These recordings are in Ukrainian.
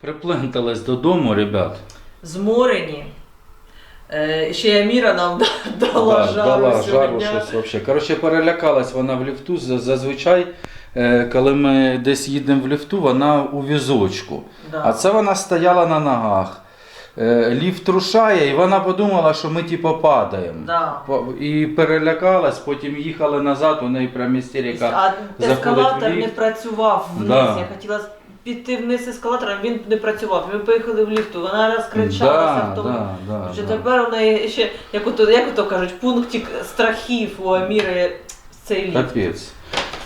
Приплентались додому, ребят. Зморені. Е, ще й Аміра нам дала Да, жару дала жару сьогодні. щось вообще. Коротше, перелякалась вона в ліфту. З- Зазвичай, е, коли ми десь їдемо в ліфту, вона у візочку. Да. А це вона стояла на ногах. Е, Ліфт рушає, і вона подумала, що ми типу падаємо. Да. По- І перелякалась, потім їхали назад, у неї прям істерика. А заходить ескалатор ліфт. не працював вниз. Да. Я хотіла піти вниз ескалатором, він не працював. Ми поїхали в ліфту, вона розкричалася в тому. да, да, Що да. тепер у неї ще, як ото, як ото кажуть, пунктик страхів у Аміри цей ліфт. Капець.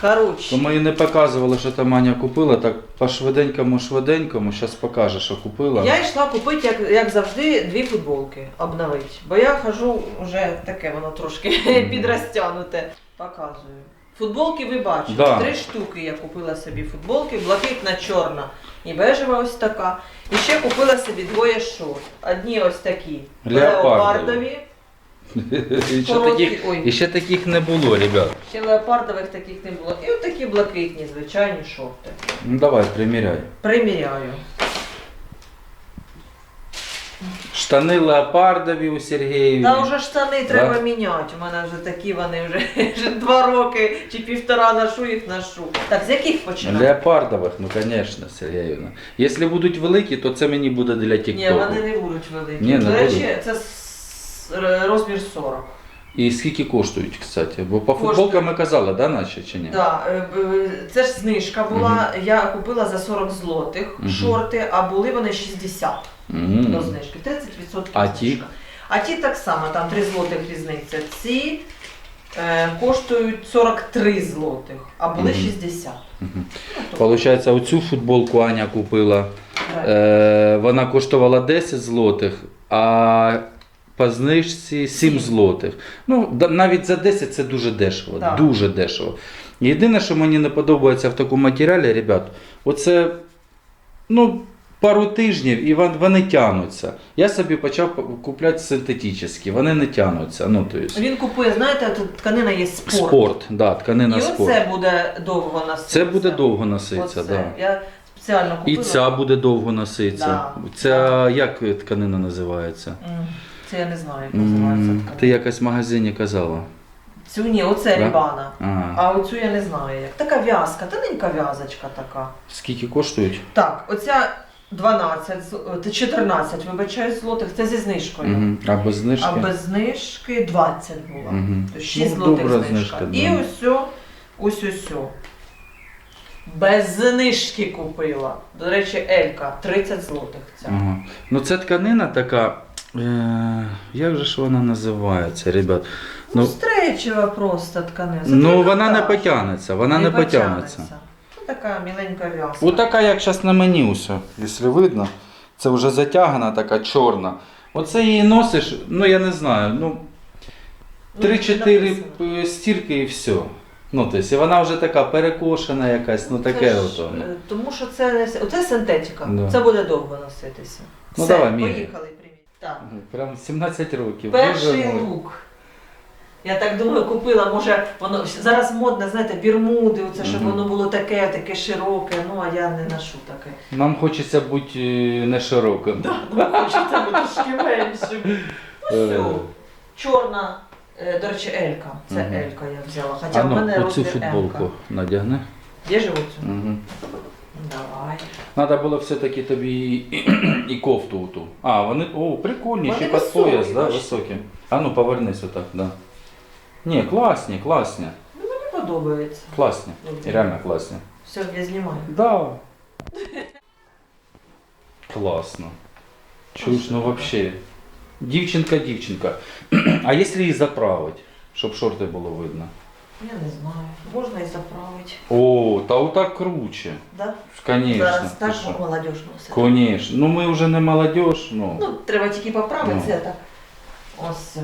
Коротше. То ми їй не показували, що там Аня купила, так по швиденькому швиденькому, зараз покаже, що купила. Я йшла купити, як, як завжди, дві футболки обновити. Бо я хожу вже таке, воно трошки підрозтягнуте. Показую. Футболки ви бачите. Да. Три штуки я купила собі футболки, блакитна, чорна і бежева ось така. І ще купила собі двоє шорт. Одні ось такі Леопардові. І ще, короткі, таких, ой, і ще таких не було, ребят. ще леопардових таких не було. І отакі блакитні, звичайні шорти. Ну давай, приміряй. Приміряю. Штани леопардові у Сергіївні. Та вже штани треба міняти. У мене вже такі вони вже, вже два роки чи півтора ношу їх ношу. Так, з яких починати? Леопардових, ну звісно, Сергіївна. Якщо будуть великі, то це мені буде для Ні, вони не будуть великі. Ні, не До речі, будуть. це розмір 40. І скільки коштують, кстати? Бо по футболкам ми казали, да, наче чи ні? Да, е, це ж знижка була. Я купила за 40 злотих Мгм. шорти, а були вони 60 М. до знижки. 30% А ті? А ті так само, там 3 злотих різниця. Ці е, коштують 43 злотих, а були Мгм. 60. Мгм. Ну, то- Получається, оцю футболку Аня купила. Е, вона коштувала 10 злотих, а по знижці 7 злотих. Ну, да- навіть за 10 це дуже дешево. Так. Дуже дешево. Єдине, що мені не подобається в такому матеріалі, ребят, оце ну, пару тижнів і вони тягнуться. Я собі почав купляти синтетичні, вони не тягнуться. Ну, то есть, Він купує, знаєте, тут тканина є спорт. спорт, да, тканина І спорт. оце буде довго носитися. Це буде довго носитися, Оце. Да. Я спеціально І ця буде довго носитися. Да. Ця як тканина називається? Це я не знаю, як називається Ти якось в магазині казала. Цю ні, оце Да? рібана. А. А оцю я не знаю як. Така в'язка, тоненька в'язочка така. Скільки коштують? Так, оця 12, е, 14, вибачаю, злотих, це зі знижкою. Угу. А без знижки? А без знижки 20 була. Мгм. Тобто 6 Ну, злотих добра знижка. знижка, І ось ось ось. Без знижки купила. До речі, Елька 30 злотих ця. Ага. Ну це тканина така. Е, як же ж вона називається, ребят? Ну, Ну, стречева просто тканина. Ну вона не потягнеться, вона не, потягнеться. Ну, така міленька в'язка. Ось така, як зараз на мені усе, якщо видно. Це вже затягана, така чорна. Оце її носиш, ну я не знаю, ну Ну, 3-4 стірки і все. Ну, тобто, і вона вже така перекошена якась, ну таке Це ж, ото. ну. е, Тому що це не оце синтетика. Да. Це буде довго носитися. Ну, Все, давай, поїхали. Привіт. Так. Прям 17 років. Перший лук. Я так думаю, купила, може, воно зараз модно, знаєте, бірмуди, оце, щоб воно було таке, таке широке, ну а я не ношу таке. Нам хочеться бути е, не широким. Ну, хочеться бути трошки меншим. Ну, все. Чорна, е, до речі, Елька. Це Мгм. Елька я взяла. Хоча А в мене ну, оцю розмір футболку Елька. надягни. Де живу цю? Угу. Давай. Треба було все-таки тобі і, і кофту ту. А, вони. О, прикольні, Вони ще під високі, пояс, да, високі. А ну повернись отак, да. Ні, класні, класні. Ну, мені подобається. Класні. Реально класні. Все, я знімаю. Да. Класно. Чуєш, ну вообще. Дівчинка, дівчинка. А якщо її заправити, щоб шорти було видно? Я не знаю. Можна і заправити. О, та отак круче. Да? Конечно. Зараз ти так що. молодіж носить. Конечно. Ну ми вже не молодіж, ну. Ну, треба тільки поправити Ну. це так. Ось все.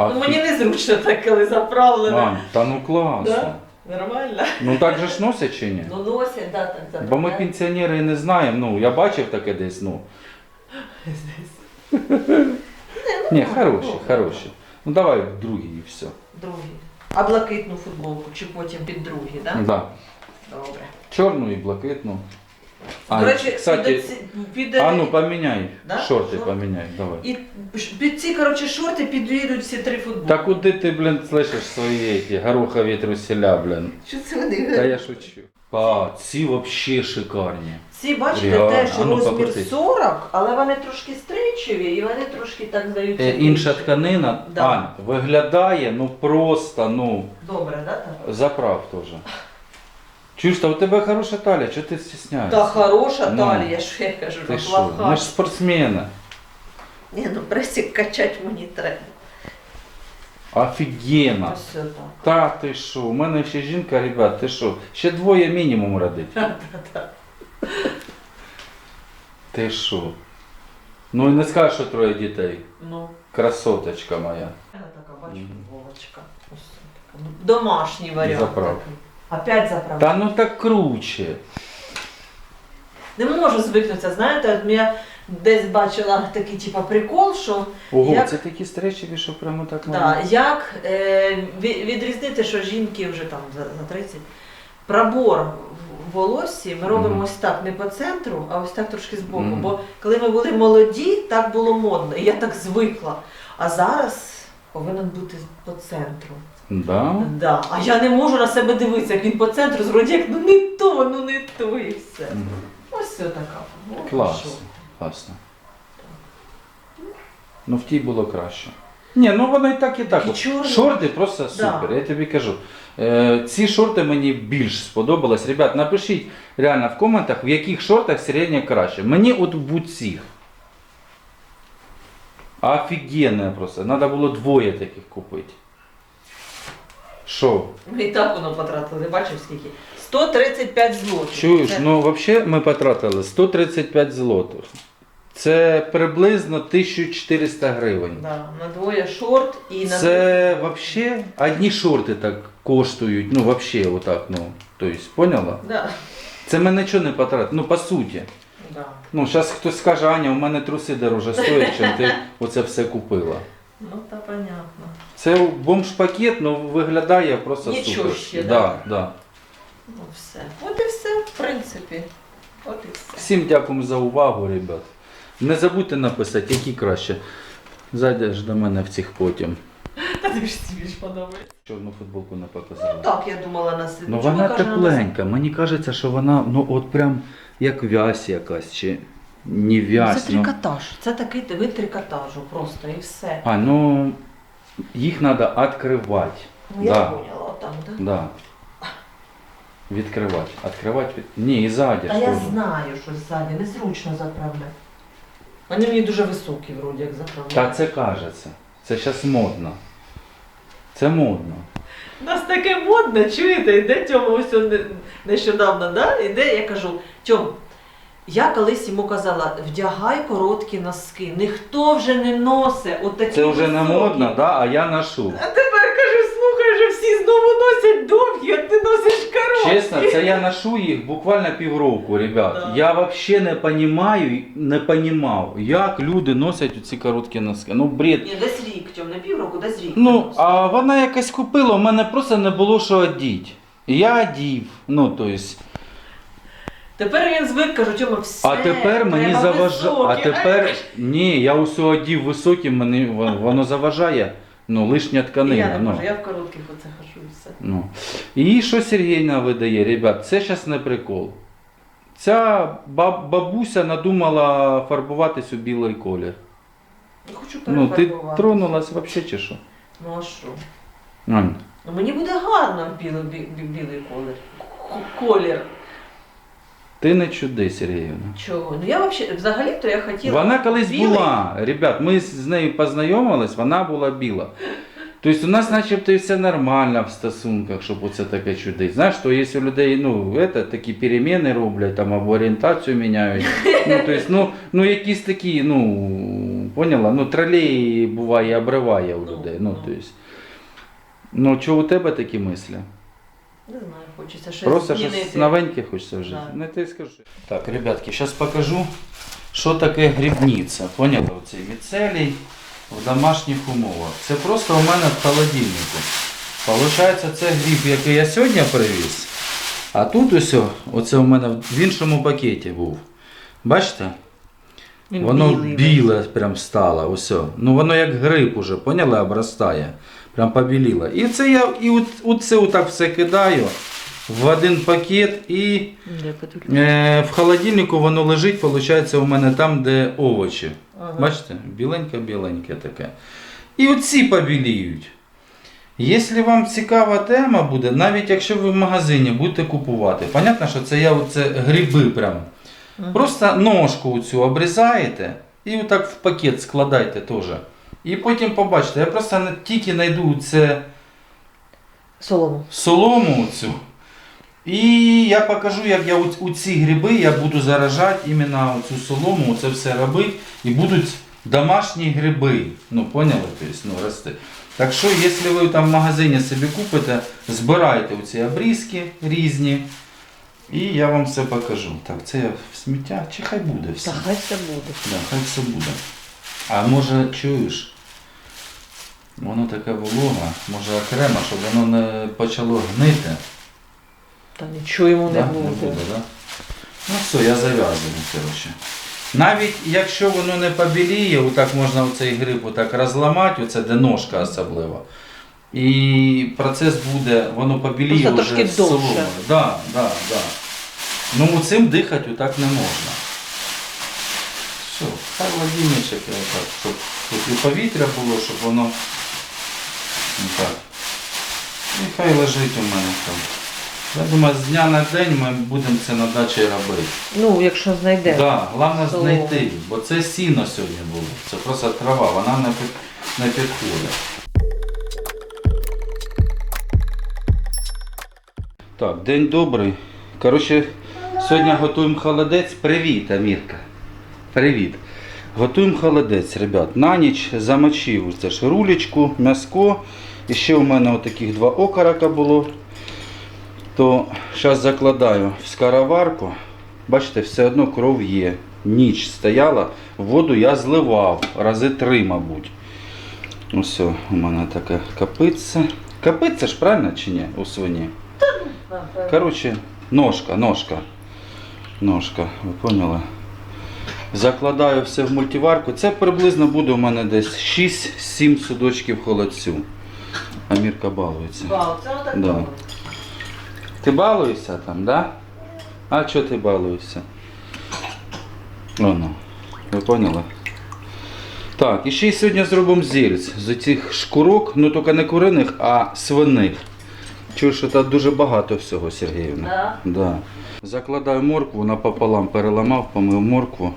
А ну, мені незручно так, коли заправлено. Ань, та ну класно. Да? Нормально. Ну так же ж носять чи ні? Ну носять, да, так заправляють. Бо ми пенсіонери і не знаємо, ну я бачив таке десь, ну. Ні, хороші, хороші. Ну давай другий і все. Другий. А блакитну футболку, чи потім під другий, так? Да? Да. Добре. Чорну і блакитну. А, До речі, кстати, під, оці- під, А ну поміняй. Да? Шорти Шорт? поміняй, давай. і ш- під ці, коротше, шорти підійдуть всі три футболки. Та куди ти, блін, слышиш свої эти горохові труселя, блін? Що це вони? Та я шучу. А, ці вообще шикарні. Ці, бачите, Реально. теж А ну, розмір покрутись. 40, але вони трошки стричеві і вони трошки так здаються. Е, інша більше. тканина, Да. Ань, виглядає, ну просто, ну, Добре, да, так? заправ теж. Чуєш, та у тебе хороша талія, чого ти стісняєшся? Та хороша Ну, талія, що я кажу, Ти ну, що? плоха. Ми ж спортсмени. Ні, ну пресик качать мені треба. Офігенно. Ось так. Та ти що? У мене ще жінка, ребят, ти що? Ще двоє мінімум родить. Ти що? Ну і не скажеш, що троє дітей. Ну, Красоточка моя. я така бачу, Мгм. футболочка. Ось така. Ну, Домашній варіант. Заправ. такий. Опять заправ. Та ну так круче. Не можу звикнутися, знаєте, от я десь бачила такий типа прикол, що Ого, Як- це такі стречеві, що прямо так да, як е, ві- відрізнити, що жінки вже там за, за 30, пробор в волоссі ми робимо Мгм. ось так, не по центру, а ось так трошки збоку. Мгм. Бо коли ми були молоді, так було модно, і я так звикла. А зараз повинен бути по центру. Да? Да. А я не можу на себе дивитися, як він по центру зроді, як ну не то, ну не то і все. Ось все така. Ну, Клас. що? Класно. Ну в тій було краще. Ні, ну воно і так, і так. І чорно. Шорти просто Да. супер, я тобі кажу. Е, ці шорти мені більш сподобались. Ребят, напишіть реально в коментах, в яких шортах середня краще. Мені от в цих. Офігенно просто. Треба було двоє таких купити. Що? Ми і так воно потратили, бачив скільки? 135 злотих. Чуєш, Це- ну взагалі ми потратили 135 злотих. Це приблизно 1400 гривень. Да, на двоє шорт і на Це взагалі одні шорти так коштують, ну взагалі отак, ну. Тобто, поняла? Да. Це ми нічого не потратили, ну по суті. Да. Ну, зараз хтось скаже, Аня, у мене труси дороже стоять, чим ти оце все купила. Ну та понятно. Це бомж-пакет, ну виглядає просто Нічого супер. ще, да, да. да. Ну все. От і все, в принципі. От і все. Всім дякуємо за увагу, ребят. Не забудьте написати, які краще. Зайдеш до мене в цих потім. Та ти ж собі ж подобається. Чорну футболку не Ну так, я думала на себе. Ну вона тепленька. Мені кажеться, що вона ну от прям як вязь якась чи не вязь. Це ну. трикотаж. Це такий вид трикотажу просто і все. А, ну їх треба відкривати. Ну я Да. поняла, отак, да? Да. Відкривати. Відкривати. Від... Ні, і ззаді. Та ж я теж. знаю, що ззаді незручно заправляти. Вони мені дуже високі, вроді, як заправляють. Та це кажеться. Це зараз модно. Це модно. У нас таке модне, чуєте, йде Тьома ось он не- нещодавно, да? іде, я кажу, Тьом, я колись йому казала, вдягай короткі носки. Ніхто вже не носить отакі Це вже не високі. модно, да? а я ношу. А тепер кажу, слухай, вже всі знову носять довгі, а ти носиш короткі. Чесно, це я ношу їх буквально півроку, ребят. Да. Я взагалі не розумію, не понімав, як люди носять ці короткі носки. Ну, бред. Ні, десь рік, Тьом, не півроку, десь рік. Ну, а вона якась купила, у мене просто не було що одіти. Я одів. Ну, то есть, Тепер він звик, кажу, Тьома, все, а тепер мені треба заважає. А високі. тепер ні, я усе одів високим, мені во- воно заважає. Ну, лишня І тканина. я не ну. можу, я в коротких оце хожу і все. Ну. І що Сергійна видає, ребят, це зараз не прикол. Ця баб- бабуся надумала фарбуватись у білий колір. Хочу Ну, ти перефарбувати. тронулась взагалі чи що? Ну а що? Ань, Ну, мені буде гарно бі- бі- білий колір. К- Колір. Ти не чуди, Сергіївна. Чого? Ну я взагалі, взагалі-то я хотіла. Вона колись білий. була. Ребят, ми з нею познайомились, вона була біла. Тобто у нас начебто і все нормально в стосунках, щоб оце таке чудить. Знаєш, що є у людей ну, это, такі переміни роблять, там, або орієнтацію міняють. Ну, тобто, ну, ну якісь такі, ну, поняла, ну тролей буває обриває у Ну, людей. Ну, ну. тобто, ну, що у тебе такі мислі? Не знаю, хочеться щось Просто змінити. щось новеньке хочеться в житті. Да. Не ти скажу. Так, ребятки, зараз покажу, що таке грибниця. Поняли? Оці міцелій в домашніх умовах. Це просто у мене в холодильнику. Получається, це гриб, який я сьогодні привіз. А тут ось, оце у мене в іншому пакеті був. Бачите? Він Воно білий. біле прям стало. Ось. Ну воно як гриб уже, поняли, обростає. Прям побіліло. І це я і от, от це отак все кидаю в один пакет і е, в холодильнику воно лежить, виходить, у мене там, де овочі. Ага. Бачите? Біленьке-біленьке таке. І оці побіліють. Якщо вам цікава тема буде, навіть якщо ви в магазині будете купувати, понятно, що це я оце гриби прям. Мгм. Просто ножку цю обрізаєте і отак в пакет складайте теж. І потім побачите, я просто тільки знайду це Солому. солому цю. І я покажу, як я у, ці гриби я буду заражати іменно цю солому, це все робити. І будуть домашні гриби. Ну, поняли? Тобто, ну, рости. Так що, якщо ви там в магазині собі купите, збирайте оці обрізки різні. І я вам все покажу. Так, це я в сміття, чи хай буде все. Та хай все буде. Да, хай все буде. А може чуєш? Воно таке волога, може окремо, щоб воно не почало гнити. Та нічого йому не Да? буде. да? Ну все, я зав'язую, коротше. Навіть якщо воно не побіліє, отак можна оцей гриб отак розламати, оце де ножка особливо. І процес буде, воно побіліє Просто вже трошки з соломою. Да, да, да. Ну цим дихати отак не можна. Все, хай ладінничок, щоб тут і повітря було, щоб воно. Так. І хай лежить у мене там. Я думаю, з дня на день ми будемо це на дачі робити. Ну, якщо знайде. Так, да, головне Солому. знайти, бо це сіно сьогодні було. Це просто трава, вона не, під, не підходить. Так, день добрий. Коротше, сьогодні готуємо холодець. Привіт, Амірка. Привіт. Готуємо холодець, ребят. На ніч замочив це ж рулечку, м'яско. І ще у мене отаких два окорока було. То зараз закладаю в скороварку. Бачите, все одно кров є. Ніч стояла, воду я зливав, рази три, мабуть. Ось у мене таке капиця. Капиця ж правильно чи ні у свині? Коротше, ножка, ножка. Ножка, ви поняли? Закладаю все в мультиварку. Це приблизно буде у мене десь 6-7 судочків холодцю. Амірка балується. Вау, це отак. Да. добре. Ти балуєшся там, да? А чого ти балуєшся? Воно. Ви поняли? Так, і ще й сьогодні зробимо зірць з цих шкурок, ну тільки не куриних, а свиних. Чую, що там дуже багато всього, Сергіївна. Да? Да. Закладаю моркву, напополам переламав, помив моркву.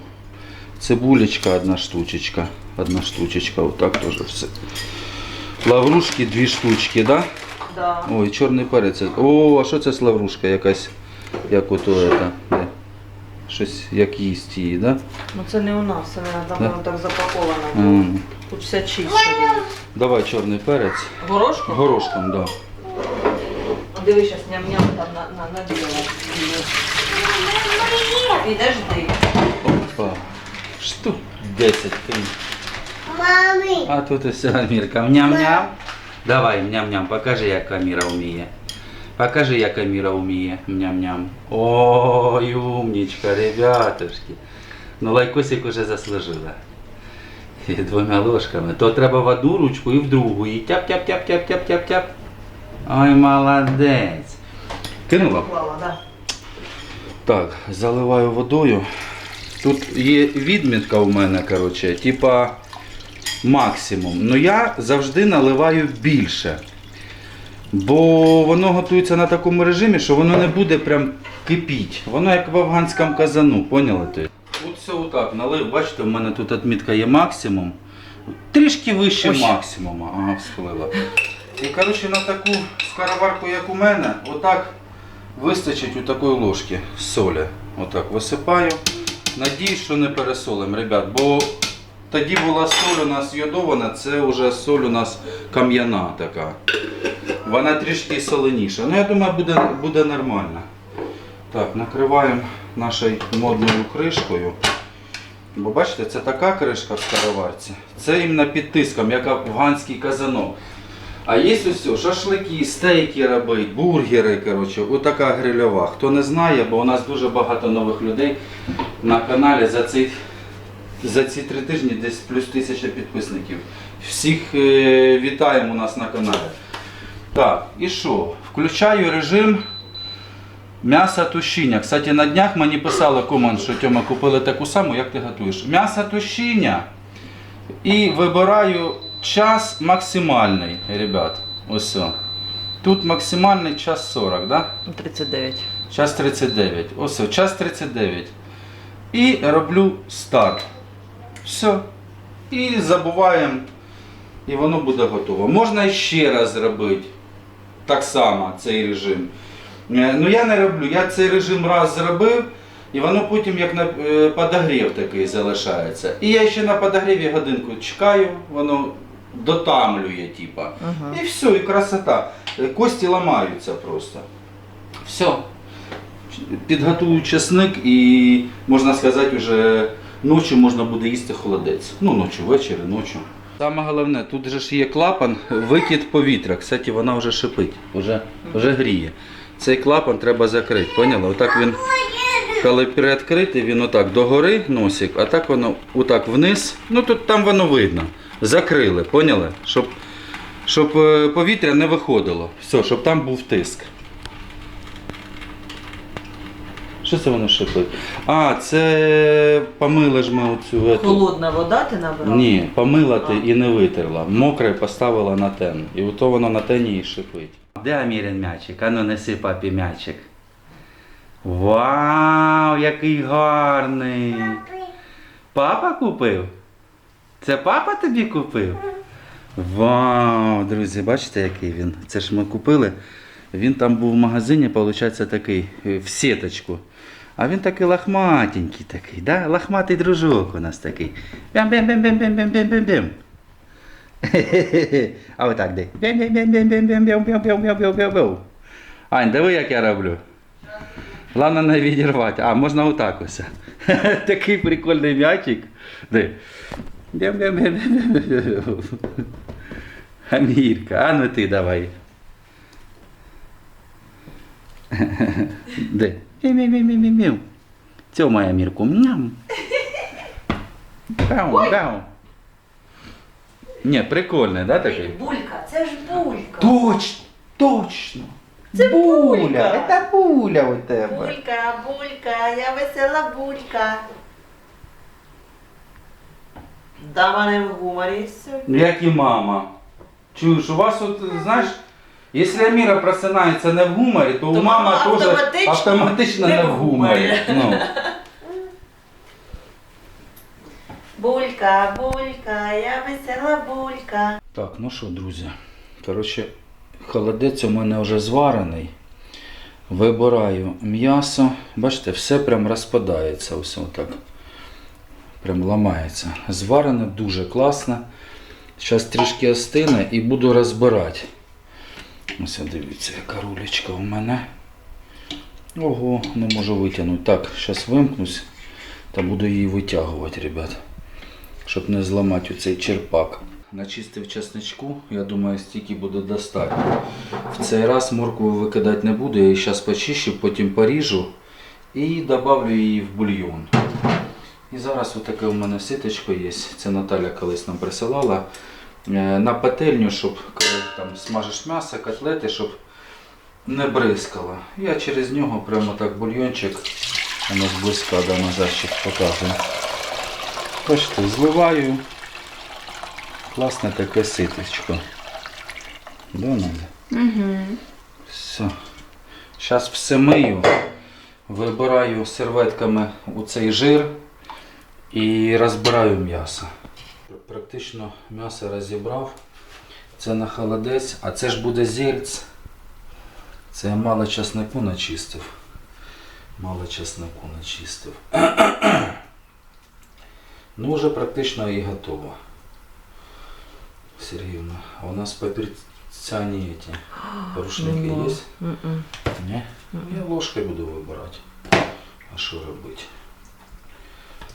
Цибулечка одна штучечка. Одна штучечка, отак теж все. Лаврушки дві штучки, да? Да. Ой, чорний перець. О, а що це з лаврушка якась? Як ото это, де? Щось як їсть її, да? Ну це не у нас, це там Да. воно так запаковано. М. Тут все чисто. Давай чорний перець. Горошку? Горошком, да. Диви, зараз ням-ням там на, на, наділа. Підожди. Опа. Штук 10 кинь. Мами, А тут все Амірка. Ням-ням. Давай, ням-ням, покажи, як Аміра вміє. Покажи, як Аміра вміє. Ням-ням. Ой, умничка, ребятушки. Ну лайкосик уже заслужила. І двома ложками. То треба в одну ручку і в другу. І тяп-тяп-тяп-тяп-тяп-тяп-тяп. Ой, молодець. Кинула? Так, заливаю водою. Тут є відмітка у мене, коротше, типа максимум. Ну я завжди наливаю більше. Бо воно готується на такому режимі, що воно не буде прям кипіть. Воно як в афганському казану, поняли ти? От все отак налив, бачите, у мене тут відмітка є максимум. Трішки вище Ой. максимума. Ага, всплила. І коротше на таку скороварку, як у мене, отак вистачить у такої ложки солі. Отак висипаю. Надіюсь, що не пересолимо, ребят, бо тоді була соль у нас йодована, це вже соль у нас кам'яна така. Вона трішки соленіша. Ну я думаю, буде, буде нормально. Так, накриваємо нашою модною кришкою. Бо бачите, це така кришка в скороварці. Це іменно під тиском, як афганський казанок. А є ось шашлики, стейки робить, бургери, коротше, отака грильова. Хто не знає, бо у нас дуже багато нових людей на каналі за ці, за ці три тижні десь плюс тисяча підписників. Всіх е, вітаємо у нас на каналі. Так, і що? Включаю режим м'яса тушіння. Кстати, на днях мені писали комент, що Тьома купили таку саму, як ти готуєш. М'ясо тушіння. І вибираю час максимальний, ребят. Ось. Тут максимальний час 40, да? 39. Час 39. Ось, час 39. І роблю старт. Все. І забуваємо. І воно буде готово. Можна ще раз зробити. Так само цей режим. Е, Ну я не роблю. Я цей режим раз зробив, і воно потім як на е, подогрів такий залишається. І я ще на подогріві годинку чекаю, воно дотамлює, типа. Ага. І все, і красота. Е, Кості ламаються просто. Все. Підготую чесник і, можна сказати, вже ночі можна буде їсти холодець. Ну, ночі, ввечері, ночі. Саме головне, тут же ж є клапан, викид повітря. Кстати, вона вже шипить, вже, вже гріє. Цей клапан треба закрити, поняла? Отак він, коли перевідкритий, він отак догори носик, а так воно отак вниз. Ну тут там воно видно. Закрили, поняли? Щоб, щоб е, повітря не виходило. Все, щоб там був тиск. Що це воно шипить? А, це помили ж ми оцю. ету. Холодна вода ти набрав? Ні, помила ти і не витерла. Мокре поставила на тен. І ото воно на тені і шипить. Де Амірин м'ячик? Ану неси папі м'ячик. Вау, який гарний! Папа купив? Це папа тобі купив? Вау, друзі, бачите, який він? Це ж ми купили. Він там був в магазині, виходить, такий е, в сіточку. А він такий лохматенький такий, да? лохматий дружок у нас такий. Бям-бям-бям-бям-бям-бям-бям-бям. А отак де. Бям-бям-бям-бям-бям-бям-бям-бям-бям-бям. Ань, диви, як я роблю. Головне не відірвати. А, можна отак ось. Такий прикольний м'ячик. Амірка, а ну ти давай. Де? Мі-мі-мі-мі-мі. Це моя Мірку. Ням. Гау, гау. Ні, прикольний, да, такий? Булька, це ж булька. Точно, точно. Це. Буля, це буля у тебе. Булька, булька, я весела булька. Дама не в гуморі Як і мама. Чуєш, у вас от, знаєш, якщо Аміра просинається не в гуморі, то, у То мама мама теж автоматично автоматично не не в в гуморі. Ну. Булька, булька, я весела булька. Так, ну що, друзі. Коротше, холодець у мене вже зварений. Вибираю м'ясо. Бачите, все прям розпадається. Ось отак. Прям ламається. Зварене дуже класно. Зараз трішки остине і буду розбирати. Ось дивіться, яка рулечка у мене. Ого, не можу витягнути. Так, зараз вимкнусь та буду її витягувати, ребят. Щоб не зламати оцей черпак. Начистив чесничку, я думаю, стільки буде достатньо. В цей раз моркву викидати не буду, я її зараз почищу, потім поріжу і додавлю її в бульйон. І зараз отаке у мене ситочко є. Це Наталя колись нам присилала. Е, На пательню, щоб коли там смажиш м'ясо, котлети, щоб не бризкало. Я через нього прямо так бульйончик, воно зблизька да, назад ще показую. Бачите, зливаю. Класне таке ситочко. Да, Надя? Угу. Все. Зараз все мию. Вибираю серветками у цей жир і розбираю м'ясо. Практично м'ясо розібрав. Це на холодець, а це ж буде зельць. Це я мало часнику начистив. Мало часнику начистив. Ну, вже практично і готово. Сергіївна, а у нас папірця не эти. Порушники є? Ні? Я ложкою буду вибирати. А що робити?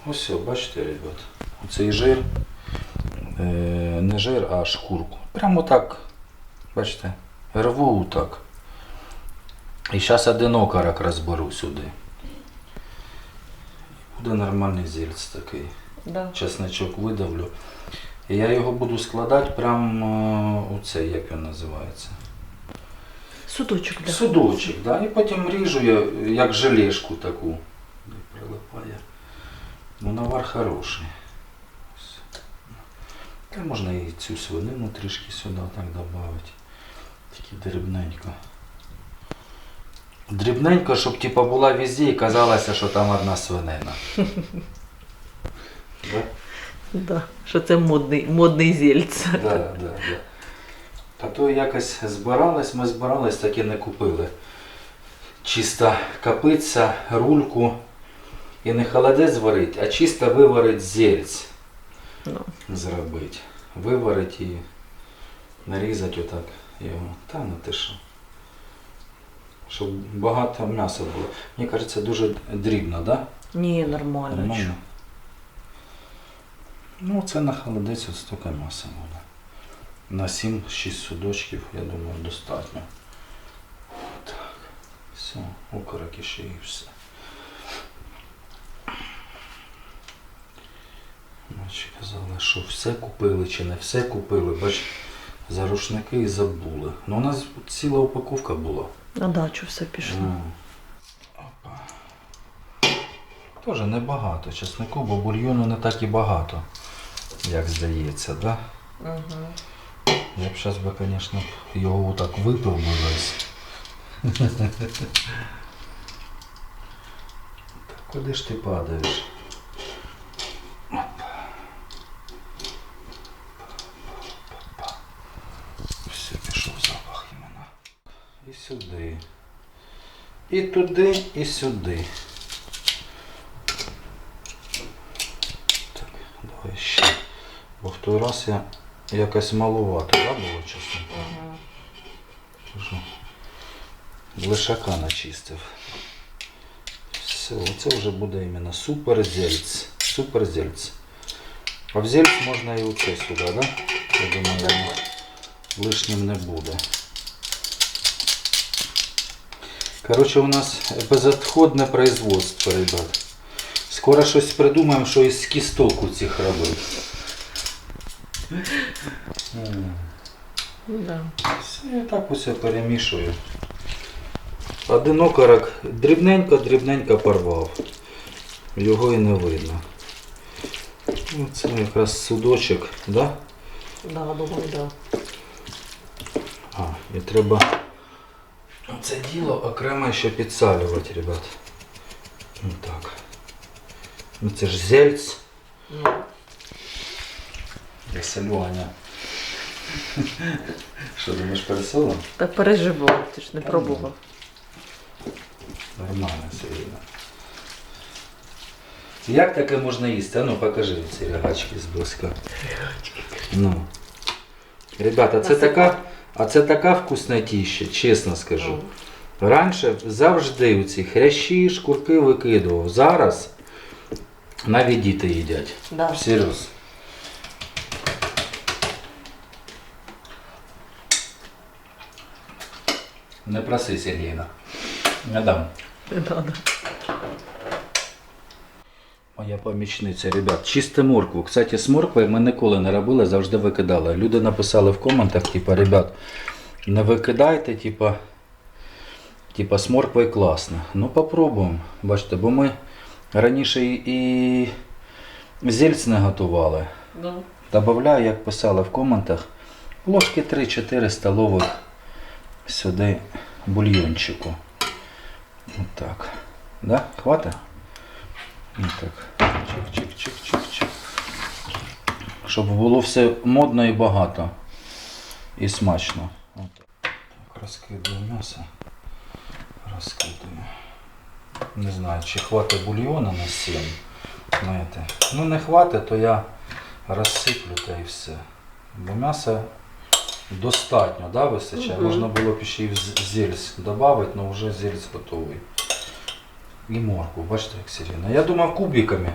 Ось все, бачите, ребят. Оцей жир. Е, не жир, а шкурку. Прямо так Бачите, рву так. І зараз один окорок розберу сюди. Буде нормальний зільц такий. Да. Чесничок видавлю. І я його буду складати прямо у цей, як він називається. Судочок для Судочок, да? і потім ріжу я як желешку таку. Ну, навар хороший. Та можна і цю свинину трішки сюди так додати. Тільки дрібненько. Дрібненько, щоб типа була везде і казалося, що там одна свинина. Да? Да. Що це модний, модний зільц. Да, да, да. Та то якось збирались, ми збирались, так і не купили. Чисто капиця, рульку і не холодець зварить, а чисто виварить зельць Ну. зробити. Виварить і нарізати отак його. Та ну ти що. Щоб багато м'яса було. Мені кажеться, дуже дрібно, да? Ні, нормально. Нормально. Ну, це на холодець от стільки м'яса буде. На 7-6 судочків, я думаю, достатньо. Так. Все, окорок ще і все. Бач, казали, що все купили чи не все купили. Бач, за рушники і забули. Ну, у нас ціла упаковка була. На дачу все пішло. М. Опа. Тоже небагато чеснику, бо бульйону не так і багато, як здається, да? Угу. Я б зараз би, звісно, його отак випив би весь. Куди ж ти падаєш? Опа. Все, пішов запах іменно. І сюди. І туди, і сюди. Так, давай ще. Бо в той раз я якось малувато, да, було чесно? Кажу. Лишака начистив. Все, це вже буде іменно супер зельц. Супер зельц. А в зельц можна і оце сюди, да? Я думаю, лишнім не буде. Короче, у нас безотходне производство, ребят. Скоро щось придумаємо, що із кісток у цих робити. Да. Все, я так усе перемішую. Один окорок дрібненько-дрібненько порвав. Його і не видно. Ну, Це якраз судочок, да? Да, думаю, да. А, і треба це діло окремо ще підсалювати, ребят. Ну так. Ну це ж зельц. Ну. Я солю, Аня. Що, думаєш, пересолом? Та переживав, ти ж не пробував. Нормально видно. Як таке можна їсти? А ну покажи ці рогачки зблизька. Ну. Ребята, це така, а це така вкуснотіща, чесно скажу. Раніше завжди ці хрящі, шкурки викидував. Зараз навіть діти їдять. Да. Всерйоз. Не проси, Сергійна. Не дам. Не надо. Моя помічниця, ребят, чисте моркву. Кстати, з морквою ми ніколи не робили, завжди викидали. Люди написали в коментах, типа, ребят, не викидайте, типа, типа, з морквою класно. Ну, попробуємо. Бачите, бо ми раніше і, зельць не готували. Ну. Добавляю, як писали в коментах, ложки 3-4 столових сюди бульйончику. Отак. Да? Хватить? Так. Чик-чик-чик-чик-чик. Щоб було все модно і багато. І смачно. Отак. Так, розкидаю м'ясо. Розкидаю. Не знаю, чи хватить бульйону на 7. Знаєте. Ну не хватить, то я розсиплю та і все. Бо м'яса достатньо, да, вистачає. Мгм. Можна було б ще й зельць додати, але вже зельць готовий. І морку, бачите, як сирена. Я думав кубиками.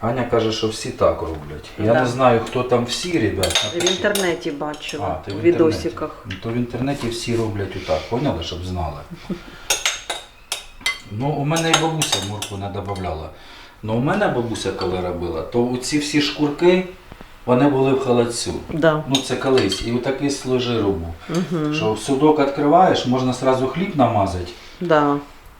Аня каже, що всі так роблять. Я Да. не знаю, хто там всі, ребят. В інтернеті бачила, А, ти в відосиках. То в інтернеті всі роблять отак, поняли, щоб знали. Ну, у мене і бабуся морку не додавала. Ну, у мене бабуся, коли робила, то ці всі шкурки, вони були в холодцю. Да. Ну, це колись. І отакий слой жиру був. Угу. Що судок відкриваєш, можна одразу хліб намазати. Да.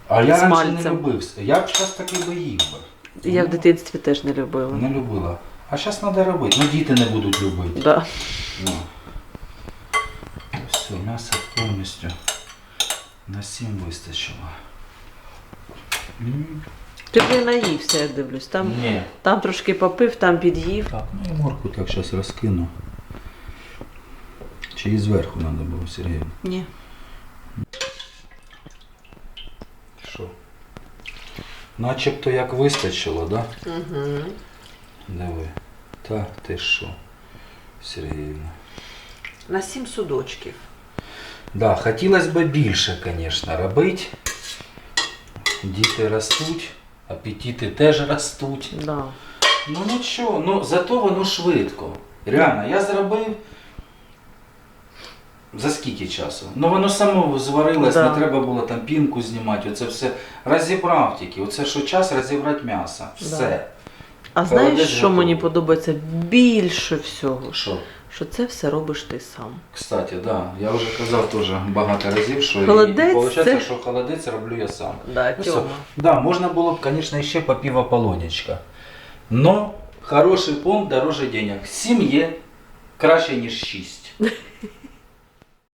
А я раніше не мальцем. любив. Я б зараз таки би їв би. Я в дитинстві теж не любила. Не любила. А зараз треба робити. Ну, діти не будуть любити. Да. Ну. Все, м'ясо повністю на 7 вистачило. М, Ти вже наївся, я дивлюсь. Там, Ні. там трошки попив, там під'їв. Так, ну і морку так зараз розкину. Чи і зверху треба було, Сергій? Ні. Що? Начебто як вистачило, так? Да? Угу. Диви. Та ти що, Сергіївна. На сім судочків. Да, хотілося б більше, звісно, робити. Діти ростуть, апетити теж ростуть. Да. Ну нічого, ну зато воно швидко. Реально, я зробив. За скільки часу? Ну воно само зварилось, Да. не треба було там пінку знімати, оце все. Розібрав тільки. Оце що час розібрати м'ясо. Все. А Холодець знаєш, що готовий. мені подобається більше всього? Що? Що це все робиш ти сам. Кстати, да, я вже казав теж багато разів, що Холодець і, виходить, це- що холодець роблю я сам. Да, Ну. Да, можна було б, звісно, ще по пиво полонечка. Но хороший пункт дороже денег. Сім є краще, ніж шість.